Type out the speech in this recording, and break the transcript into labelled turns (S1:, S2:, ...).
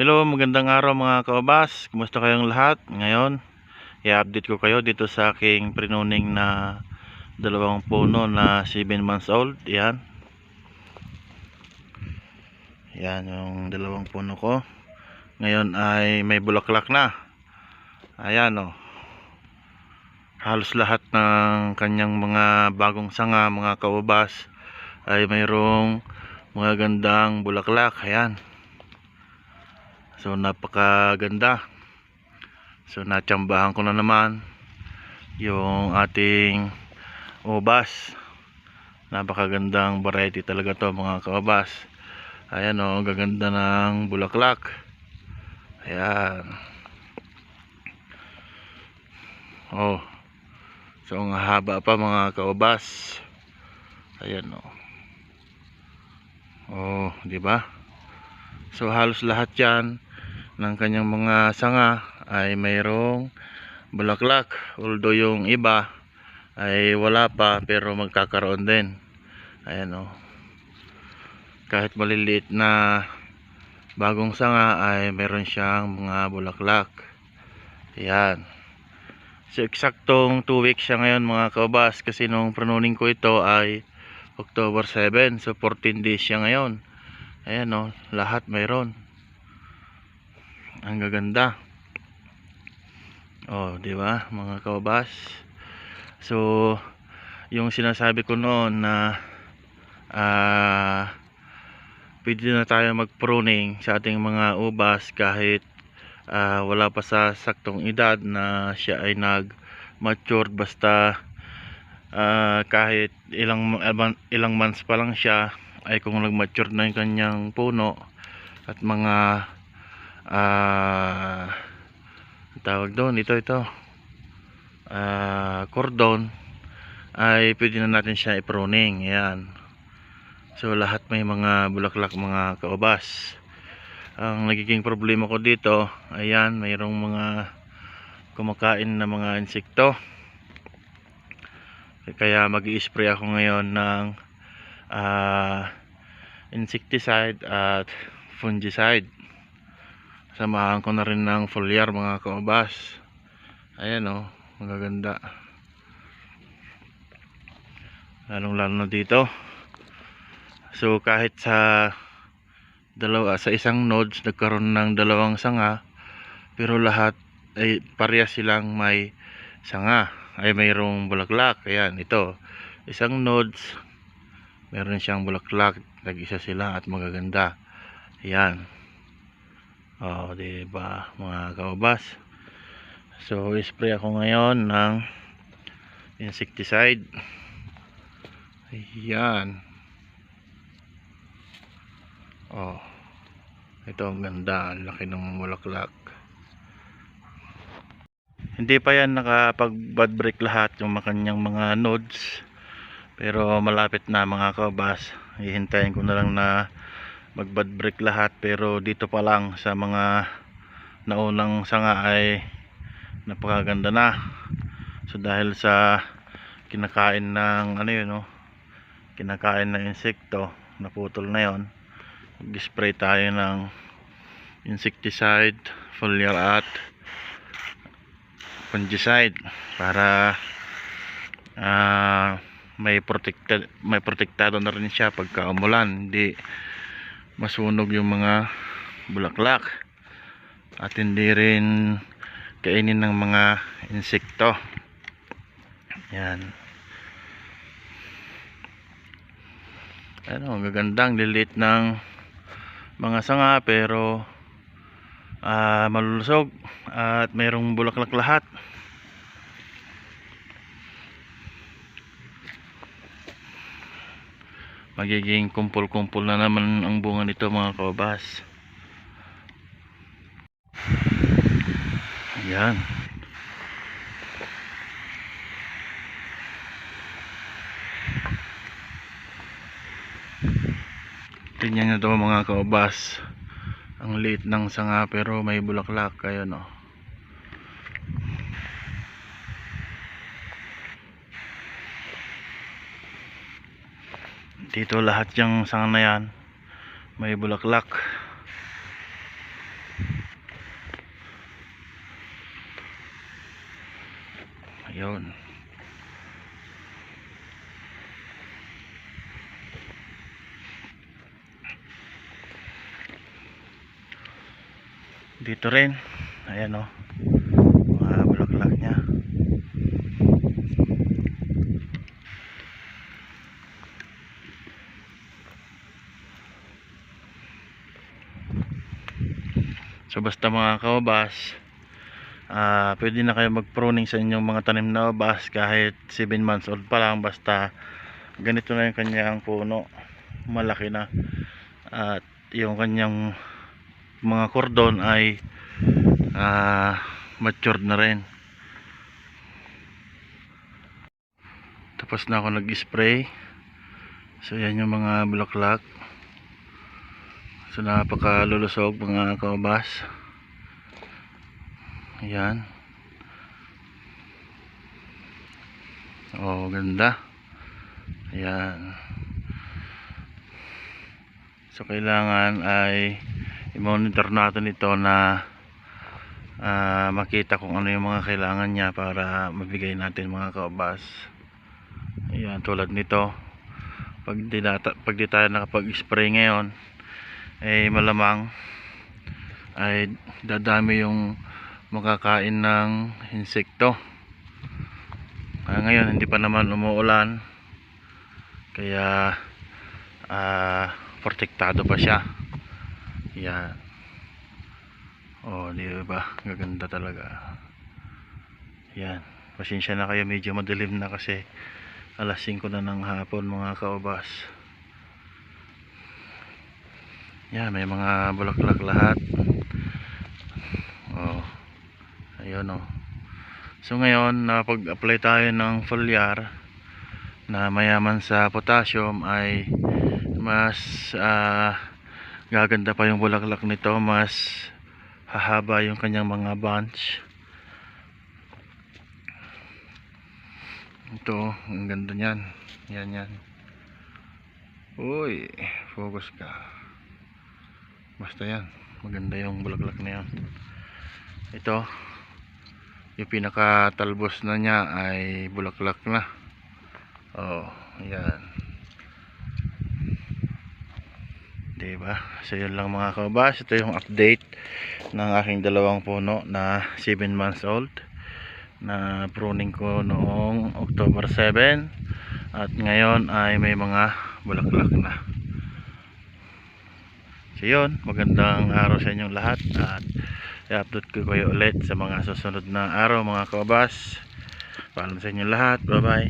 S1: Hello, magandang araw mga kaobas. Kumusta kayong lahat? Ngayon, i-update ko kayo dito sa aking prinuning na dalawang puno na 7 months old. Yan. Yan yung dalawang puno ko. Ngayon ay may bulaklak na. Ayan o. Halos lahat ng kanyang mga bagong sanga, mga kaobas ay mayroong mga gandang bulaklak. Ayan. So napakaganda. So natsambahan ko na naman yung ating ubas. Napakagandang variety talaga to mga kaubas. Ayan o, gaganda ng bulaklak. Ayan. Oh. So ang haba pa mga kaubas. Ayan o. Oh, di ba? So halos lahat 'yan ng kanyang mga sanga ay mayroong bulaklak. Although yung iba ay wala pa pero magkakaroon din. Ayan o kahit maliliit na bagong sanga ay meron siyang mga bulaklak. Ayan. So eksaktong 2 weeks siya ngayon mga kaubas kasi nung pruning ko ito ay October 7 so 14 days siya ngayon. Ayan o lahat mayroon ang gaganda. Oh di ba mga kaubas so yung sinasabi ko noon na ah pwede na tayo mag pruning sa ating mga ubas kahit ah, wala pa sa saktong edad na siya ay nag mature basta ah, kahit ilang ilang months pa lang siya ay kung nag mature na yung kanyang puno at mga ah tawag doon ito ito. Ah cordon ay pwede na natin siya i-pruning yan so lahat may mga bulaklak mga kaubas. Ang nagiging problema ko dito ayan mayroong mga kumakain na mga insekto. Kaya mag spray ako ngayon ng ah insecticide at fungicide samahan ko na rin ng foliar mga kaubas ayan o magaganda. Lalong lalo na dito. So kahit sa dalawa sa isang nodes nagkaroon ng dalawang sanga pero lahat ay parehas silang may sanga. Ay mayroong bulaklak. Ayan ito. Isang nodes meron siyang bulaklak. Nag-isa sila at magaganda. Ayan Oh, di ba mga kaubas? So, spray ako ngayon ng insecticide. Ayan. Oh. Ito ang ganda, ang laki ng bulaklak. Hindi pa yan nakapag bud break lahat yung makanyang mga nodes. Pero malapit na mga kaubas. Hihintayin ko na lang na mag bud break lahat pero dito pa lang sa mga naunang sanga ay napakaganda na. So dahil sa kinakain ng ano yun no? Kinakain ng insekto naputol na yon mag spray tayo ng insecticide foliar at fungicide para ah may protected may protektado na rin siya pagka umulan. Hindi masunog yung mga bulaklak. At hindi rin kainin ng mga insekto. Yan. Ano ang gagandang lilit ng mga sanga pero ah, malulusog at mayroong bulaklak lahat magiging kumpul-kumpul na naman ang bunga nito mga kababas yan tingnan nyo ito mga kababas ang liit ng sanga pero may bulaklak. Kayo no dito lahat yung sanga na yan. May bulaklak. Ayun. Dito rin. Ayan o oh. So basta mga kaubas, ah pwede na kayo mag-pruning sa inyong mga tanim na ubas kahit 7 months old pa lang basta ganito na yung kanyang puno. Malaki na. At yung kanyang mga kordon ay ah matured na rin. Tapos na ako nag-spray. So yan yung mga bulaklak. So napakalulusog mga kaubas. Ayan. Oh, ganda. Ayan. So kailangan ay i-monitor natin ito na ah, makita kung ano yung mga kailangan niya para mabigay natin mga kaubas. Ayan, tulad nito. Pag di, pag di tayo nakapag-spray ngayon, eh malamang ay dadami yung makakain ng insekto. Kaya ngayon hindi pa naman umuulan. Kaya ah protektado pa siya. Yan. Oh di ba? Gaganda talaga. Yan. Pasensya na kayo. Medyo madilim na kasi alas 5 na ng hapon mga kaubas yan, may mga bulaklak lahat. Oh. Ayun oh. So ngayon, napag-apply tayo ng foliar na mayaman sa potassium ay mas ah, gaganda pa yung bulaklak nito, mas hahaba yung kanyang mga bunch. Ito, ang ganda niyan. Yan yan. Uy, focus ka basta yan. Maganda yung bulaklak na yan. Ito. Yung pinaka talbos na niya ay bulaklak na. Oh yan. Diba? So yun lang mga kabas ito yung update ng aking dalawang puno na 7 months old na pruning ko noong October 7 at ngayon ay may mga bulaklak na So yun, magandang araw sa inyong lahat at i-upload ko kayo ulit sa mga susunod na araw mga kabas. Paalam sa inyong lahat. Bye bye.